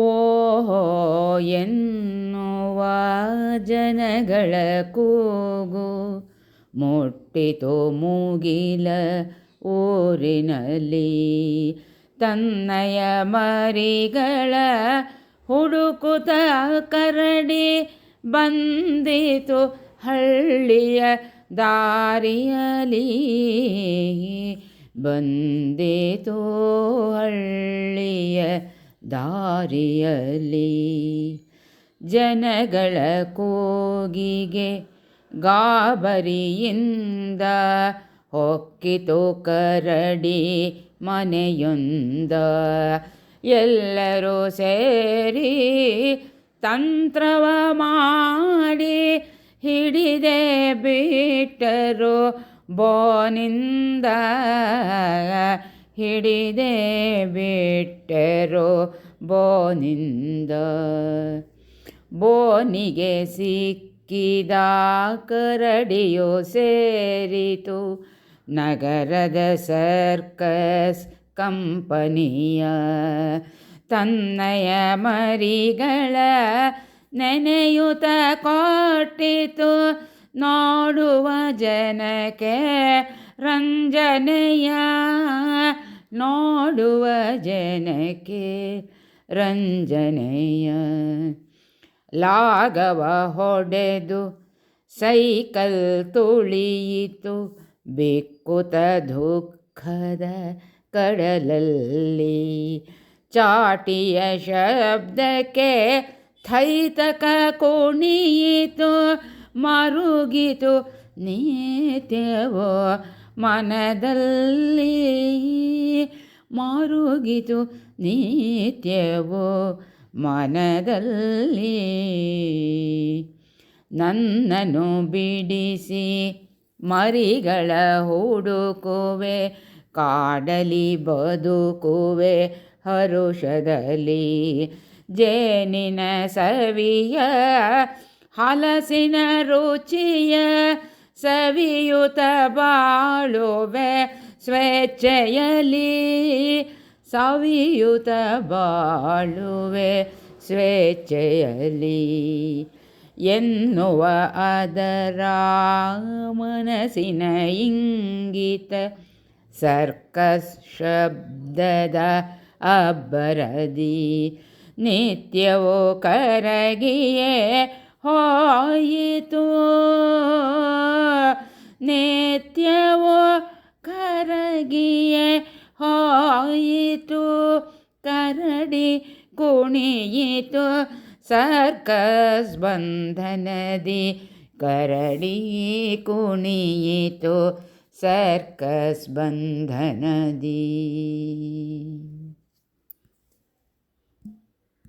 ಓಹೋ ಎನ್ನುವ ಜನಗಳ ಕೂಗು. ಮುಟ್ಟಿತು ಮೂಗಿಲ ಊರಿನಲ್ಲಿ ತನ್ನಯ ಮರಿಗಳ ಹುಡುಕುತ ಕರಡಿ ಬಂದಿತು ಹಳ್ಳಿಯ ದಾರಿಯಲಿ. ಬಂದಿತು ಹಳ್ಳಿಯ ದಾರಿಯಲಿ ಜನಗಳ ಕೂಗಿಗೆ ಗಾಬರಿಯಿಂದ ಹೊಕ್ಕಿತು ಕರಡಿ ಮನೆಯೊಂದ. ಎಲ್ಲರೂ ಸೇರಿ ತಂತ್ರವ ಮಾಡಿ ಹಿಡಿದೆ ಬಿಟ್ಟರು ಬೋನಿಂದ. ಹಿಡಿದೆ ಬಿಟ್ಟರು ಬೋನಿಂದ. ಬೋನಿಗೆ ಸಿಕ್ಕಿದ ಕರಡಿಯೋ ಸೇರಿತು. ನಗರದ ಸರ್ಕಸ್ ಕಂಪನಿಯ ತನ್ನಯ ಮರಿಗಳ ನೆನೆಯುತ ಕೊಟ್ಟಿತು. ನೋಡುವ ಜನಕ್ಕೆ ರಂಜನೆಯ ನೋಡುವ ಜನಕ್ಕೆ ರಂಜನೆಯ ಲಾಗವ ಹೊಡೆದು ಸೈಕಲ್ ತುಳಿಯಿತು. ಬಿಕ್ಕುತ ದುಃಖದ ಕಡಲಲ್ಲಿ ಚಾಟಿಯ ಶಬ್ದಕ್ಕೆ ಥೈತಕ ಕುಣಿಯಿತು. ಮರುಗಿತು ನೀತ್ಯವೋ ಮನದಲ್ಲಿ. ಮರುಗಿತು ನಿತ್ಯವೋ ಮನದಲ್ಲಿ. ನನ್ನನ್ನು ಬಿಡಿಸಿ ಮರಿಗಳ ಹುಡುಕುವೆ, ಕಾಡಲಿ ಬದುಕುವೆ ಹರುಷದಲ್ಲಿ. ಜೇನಿನ ಸವಿಯ, ಹಲಸಿನ ರುಚಿಯ ಸವಿಯುತ ಬಾಳುವೆ ಸ್ವೇಚ್ಛೆಯಲಿ ಸವಿಯುತ ಬಾಳುವೆ ಸ್ವೇಚ್ಛೆಯಲ್ಲಿ ಎನ್ನುವ ಅದರ ಮನಸ್ಸಿನ ಇಂಗಿತ ಸರ್ಕಸ್ ಶಬ್ದದ ಅಬ್ಬರದಿ ನಿತ್ಯವೋ ಕರಗಿಯೇ ಹೋಯಿತು. ನಿತ್ಯವೋ ಕರಗಿ ಕರಡಿ ಕುಣಿಯಿತು ಸರ್ಕಸ್ ಬಂಧನದಿ ಕರಡಿ ಕುಣಿಯಿತು ಸರ್ಕಸ್ ಬಂಧನದಿ.